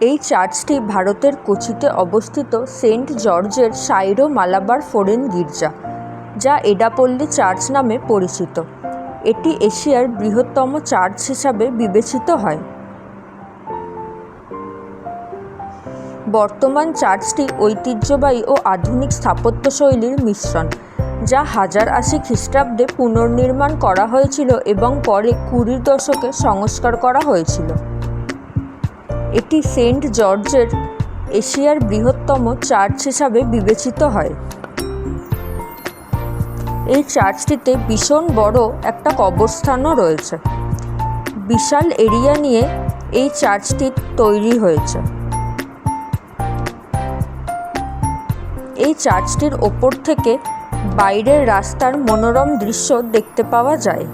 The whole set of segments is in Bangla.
এই চার্চটি ভারতের কোচিতে অবস্থিত সেন্ট জর্জের সাইরো মালাবার ফোরেন গির্জা, যা এডাপল্লি চার্চ নামে পরিচিত। এটি এশিয়ার বৃহত্তম চার্চ হিসাবে বিবেচিত হয়। বর্তমান চার্চটি ঐতিহ্যবাহী ও আধুনিক স্থাপত্যশৈলীর মিশ্রণ, যা হাজার আশি খ্রিস্টাব্দে পুনর্নির্মাণ করা হয়েছিল এবং পরে কুড়ির দশকে সংস্কার করা হয়েছিল। এটি সেন্ট জর্জের এশিয়ার বৃহত্তম চার্চ হিসাবে বিবেচিত হয়। এই চার্চটিতে ভীষণ বড় একটা কবরস্থানও রয়েছে। বিশাল এরিয়া নিয়ে এই চার্চটি তৈরি হয়েছে। এই চার্চটির ওপর থেকে বাইরের রাস্তার মনোরম দৃশ্য দেখতে পাওয়া যায়।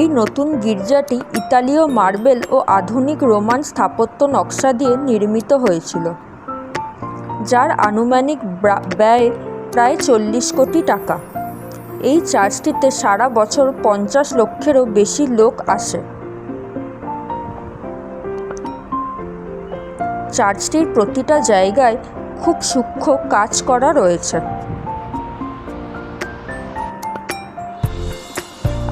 এই নতুন গির্জাটি ইতালীয় মার্বেল ও আধুনিক রোমান স্থাপত্য নকশা দিয়ে নির্মিত হয়েছিল, যার আনুমানিক ব্যয় প্রায় চল্লিশ কোটি টাকা। এই চার্চটিতে সারা বছর পঞ্চাশ লক্ষেরও বেশি লোক আসে। চার্চটির প্রতিটা জায়গায় খুব সূক্ষ্ম কাজ করা রয়েছে।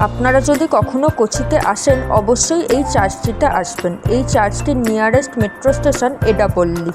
আপনারা যদি কখনো কোচিতে আসেন, অবশ্যই এই চার্চটিতে আসবেন। এই চার্চটির নিয়ারেস্ট মেট্রো স্টেশন এডাপল্লি।